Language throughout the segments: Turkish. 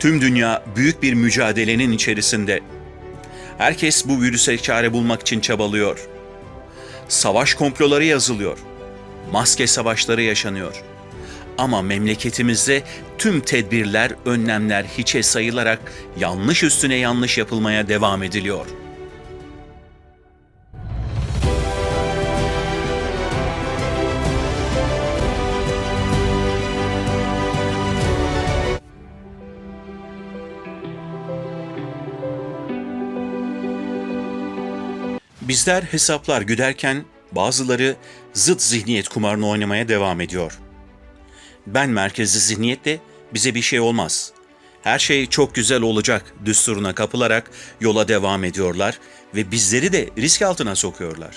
Tüm dünya büyük bir mücadelenin içerisinde. Herkes bu virüse çare bulmak için çabalıyor. Savaş komploları yazılıyor. Maske savaşları yaşanıyor. Ama memleketimizde tüm tedbirler, önlemler hiçe sayılarak yanlış üstüne yanlış yapılmaya devam ediliyor. Bizler hesaplar güderken bazıları zıt zihniyet kumarını oynamaya devam ediyor. Ben merkezli zihniyetle bize bir şey olmaz. Her şey çok güzel olacak düsturuna kapılarak yola devam ediyorlar ve bizleri de risk altına sokuyorlar.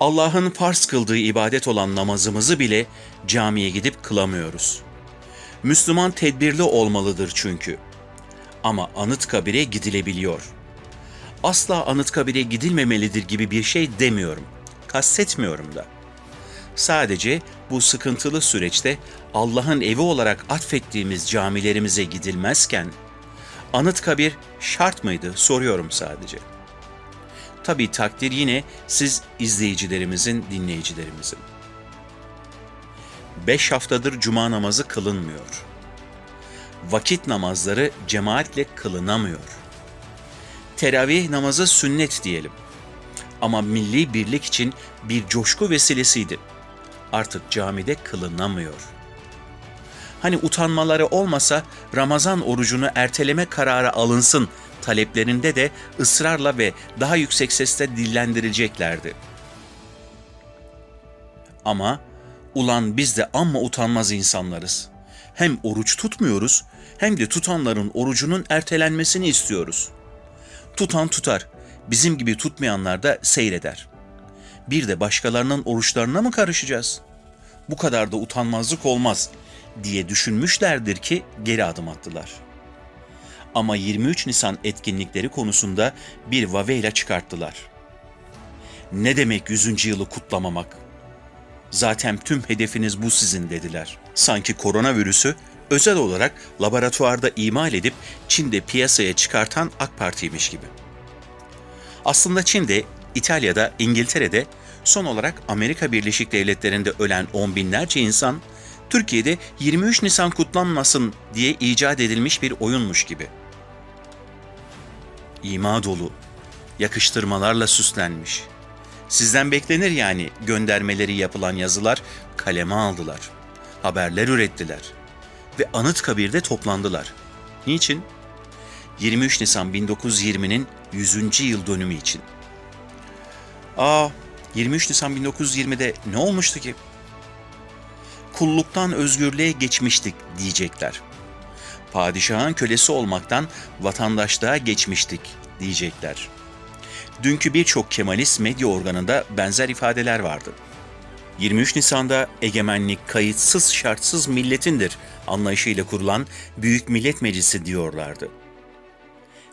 Allah'ın farz kıldığı ibadet olan namazımızı bile camiye gidip kılamıyoruz. Müslüman tedbirli olmalıdır çünkü. Ama Anıtkabir'e gidilebiliyor. Asla Anıtkabir'e gidilmemelidir gibi bir şey demiyorum. Kastetmiyorum da. Sadece bu sıkıntılı süreçte Allah'ın evi olarak atfettiğimiz camilerimize gidilmezken Anıtkabir şart mıydı soruyorum sadece. Tabii takdir yine siz izleyicilerimizin, dinleyicilerimizin. Beş haftadır cuma namazı kılınmıyor. Vakit namazları cemaatle kılınamıyor. Teravih namazı sünnet diyelim. Ama milli birlik için bir coşku vesilesiydi. Artık camide kılınamıyor. Hani utanmaları olmasa Ramazan orucunu erteleme kararı alınsın taleplerinde de ısrarla ve daha yüksek sesle dillendirileceklerdi. Ama ulan biz de amma utanmaz insanlarız. Hem oruç tutmuyoruz hem de tutanların orucunun ertelenmesini istiyoruz. Tutan tutar, bizim gibi tutmayanlar da seyreder. Bir de başkalarının oruçlarına mı karışacağız? Bu kadar da utanmazlık olmaz diye düşünmüşlerdir ki geri adım attılar. Ama 23 Nisan etkinlikleri konusunda bir vaveyle çıkarttılar. Ne demek 100. yılı kutlamamak? Zaten tüm hedefiniz bu sizin dediler. Sanki koronavirüsü özel olarak laboratuvarda imal edip Çin'de piyasaya çıkartan AK Parti'ymiş gibi. Aslında Çin'de, İtalya'da, İngiltere'de son olarak Amerika Birleşik Devletleri'nde ölen on binlerce insan Türkiye'de 23 Nisan kutlanmasın diye icat edilmiş bir oyunmuş gibi. İma dolu, yakıştırmalarla süslenmiş. Sizden beklenir yani göndermeleri yapılan yazılar kaleme aldılar. Haberler ürettiler ve Anıtkabir'de toplandılar. Niçin? 23 Nisan 1920'nin 100. yıl dönümü için. Aa, 23 Nisan 1920'de ne olmuştu ki? Kulluktan özgürlüğe geçmiştik diyecekler. Padişahın kölesi olmaktan vatandaşlığa geçmiştik diyecekler. Dünkü birçok Kemalist medya organında benzer ifadeler vardı. 23 Nisan'da egemenlik kayıtsız şartsız milletindir anlayışıyla kurulan Büyük Millet Meclisi diyorlardı.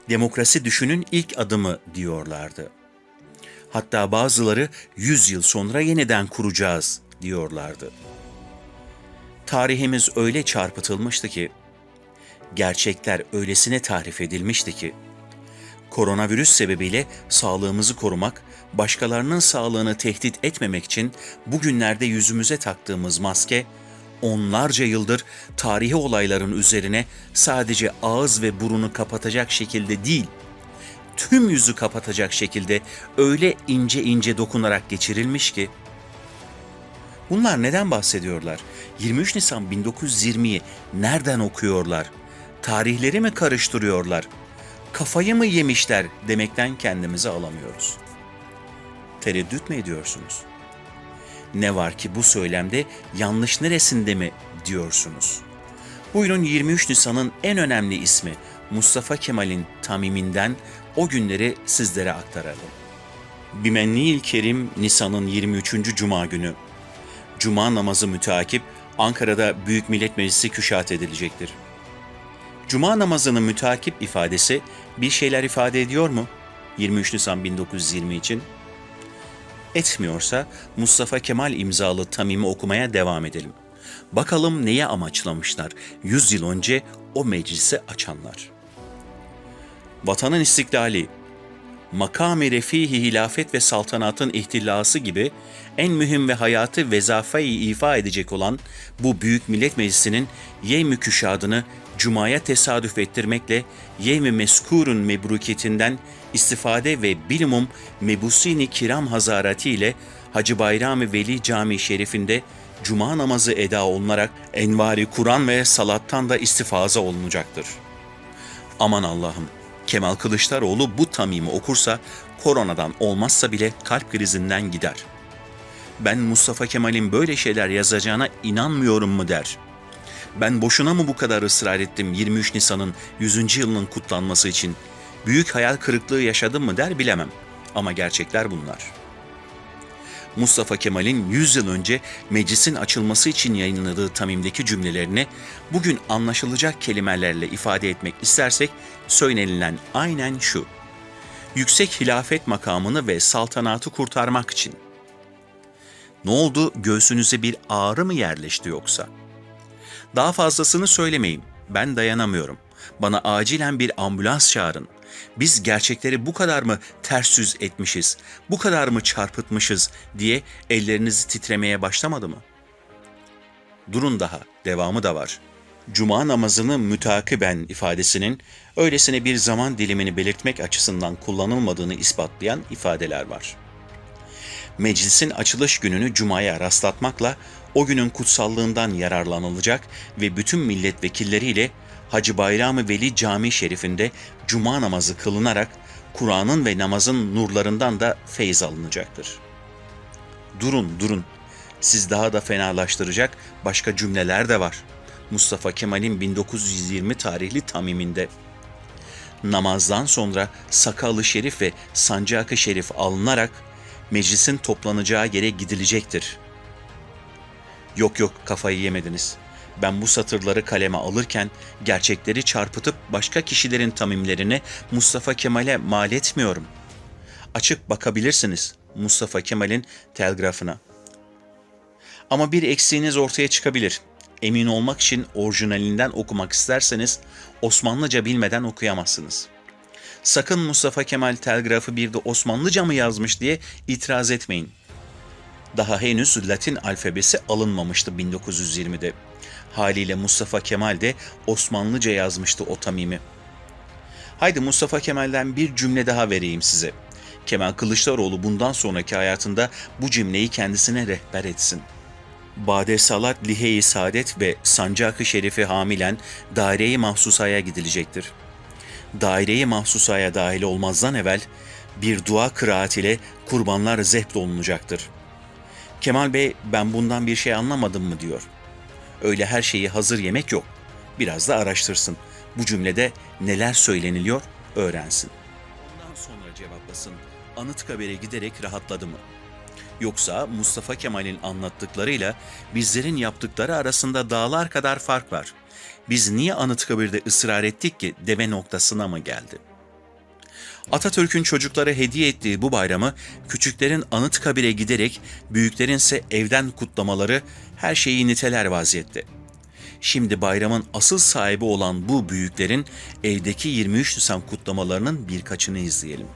Demokrasi düşünün ilk adımı diyorlardı. Hatta bazıları 100 yıl sonra yeniden kuracağız diyorlardı. Tarihimiz öyle çarpıtılmıştı ki, gerçekler öylesine tarif edilmişti ki, koronavirüs sebebiyle sağlığımızı korumak, başkalarının sağlığını tehdit etmemek için bugünlerde yüzümüze taktığımız maske, onlarca yıldır tarihi olayların üzerine sadece ağız ve burunu kapatacak şekilde değil, tüm yüzü kapatacak şekilde öyle ince ince dokunarak geçirilmiş ki, Bunlar neden bahsediyorlar? 23 Nisan 1920'yi nereden okuyorlar? Tarihleri mi karıştırıyorlar? Kafayı mı yemişler demekten kendimizi alamıyoruz. Tereddüt mü ediyorsunuz? Ne var ki bu söylemde yanlış neresinde mi diyorsunuz? Buyurun 23 Nisan'ın en önemli ismi Mustafa Kemal'in tamiminden o günleri sizlere aktaralım. Bimenni-il Kerim Nisan'ın 23. Cuma günü Cuma namazı müteakip Ankara'da Büyük Millet Meclisi küşat edilecektir. Cuma namazının müteakip ifadesi bir şeyler ifade ediyor mu 23 Nisan 1920 için? Etmiyorsa Mustafa Kemal imzalı tamimi okumaya devam edelim. Bakalım neye amaçlamışlar 100 yıl önce o meclisi açanlar. Vatanın istiklali, makam-ı refihi hilafet ve saltanatın ihtilası gibi en mühim ve hayatı vezafayı ifa edecek olan bu Büyük Millet Meclisi'nin yevmi küşadını Cuma'ya tesadüf ettirmekle yevmi meskurun mebrukiyetinden istifade ve bilimum mebusini kiram hazareti ile Hacı Bayram-ı Veli Camii Şerifinde Cuma namazı eda olunarak envari Kur'an ve salattan da istifaza olunacaktır. Aman Allah'ım, Kemal Kılıçdaroğlu bu tamimi okursa koronadan olmazsa bile kalp krizinden gider. Ben Mustafa Kemal'in böyle şeyler yazacağına inanmıyorum mu der. Ben boşuna mı bu kadar ısrar ettim 23 Nisan'ın 100. yılının kutlanması için? Büyük hayal kırıklığı yaşadım mı der bilemem. Ama gerçekler bunlar.'' Mustafa Kemal'in 100 yıl önce meclisin açılması için yayınladığı tamimdeki cümlelerini bugün anlaşılacak kelimelerle ifade etmek istersek söylenilen aynen şu. Yüksek hilafet makamını ve saltanatı kurtarmak için. Ne oldu göğsünüze bir ağrı mı yerleşti yoksa? Daha fazlasını söylemeyeyim. Ben dayanamıyorum. Bana acilen bir ambulans çağırın. Biz gerçekleri bu kadar mı ters yüz etmişiz, bu kadar mı çarpıtmışız diye ellerinizi titremeye başlamadı mı? Durun daha, devamı da var. Cuma namazını mütakiben ifadesinin öylesine bir zaman dilimini belirtmek açısından kullanılmadığını ispatlayan ifadeler var. Meclisin açılış gününü Cuma'ya rastlatmakla o günün kutsallığından yararlanılacak ve bütün milletvekilleriyle Hacı Bayram-ı Veli Camii Şerifinde cuma namazı kılınarak Kur'an'ın ve namazın nurlarından da feyz alınacaktır. Durun, durun. Siz daha da fenalaştıracak başka cümleler de var. Mustafa Kemal'in 1920 tarihli tamiminde. Namazdan sonra sakalı şerif ve sancakı şerif alınarak meclisin toplanacağı yere gidilecektir. Yok yok kafayı yemediniz.'' Ben bu satırları kaleme alırken gerçekleri çarpıtıp başka kişilerin tamimlerini Mustafa Kemal'e mal etmiyorum. Açıp bakabilirsiniz Mustafa Kemal'in telgrafına. Ama bir eksiğiniz ortaya çıkabilir. Emin olmak için orijinalinden okumak isterseniz Osmanlıca bilmeden okuyamazsınız. Sakın Mustafa Kemal telgrafı bir de Osmanlıca mı yazmış diye itiraz etmeyin. Daha henüz Latin alfabesi alınmamıştı 1920'de. Haliyle Mustafa Kemal de Osmanlıca yazmıştı o tamimi. Haydi Mustafa Kemal'den bir cümle daha vereyim size. Kemal Kılıçdaroğlu bundan sonraki hayatında bu cümleyi kendisine rehber etsin. Bade Salat Lihe-i Saadet ve Sancak-ı Şerifi hamilen daire-i mahsusaya gidilecektir. Daire-i mahsusaya dahil olmazdan evvel bir dua kıraat ile kurbanlar zebh olunacaktır. Kemal Bey ben bundan bir şey anlamadım mı diyor.'' Öyle her şeyi hazır yemek yok. Biraz da araştırsın. Bu cümlede neler söyleniliyor öğrensin. Ondan sonra cevaplasın. Anıtkabir'e giderek rahatladı mı? Yoksa Mustafa Kemal'in anlattıklarıyla bizlerin yaptıkları arasında dağlar kadar fark var. Biz niye Anıtkabir'de ısrar ettik ki deme noktasına mı geldi? Atatürk'ün çocuklara hediye ettiği bu bayramı küçüklerin Anıtkabir'e giderek büyüklerin ise evden kutlamaları her şeyi niteler vaziyette. Şimdi bayramın asıl sahibi olan bu büyüklerin evdeki 23 Nisan kutlamalarının birkaçını izleyelim.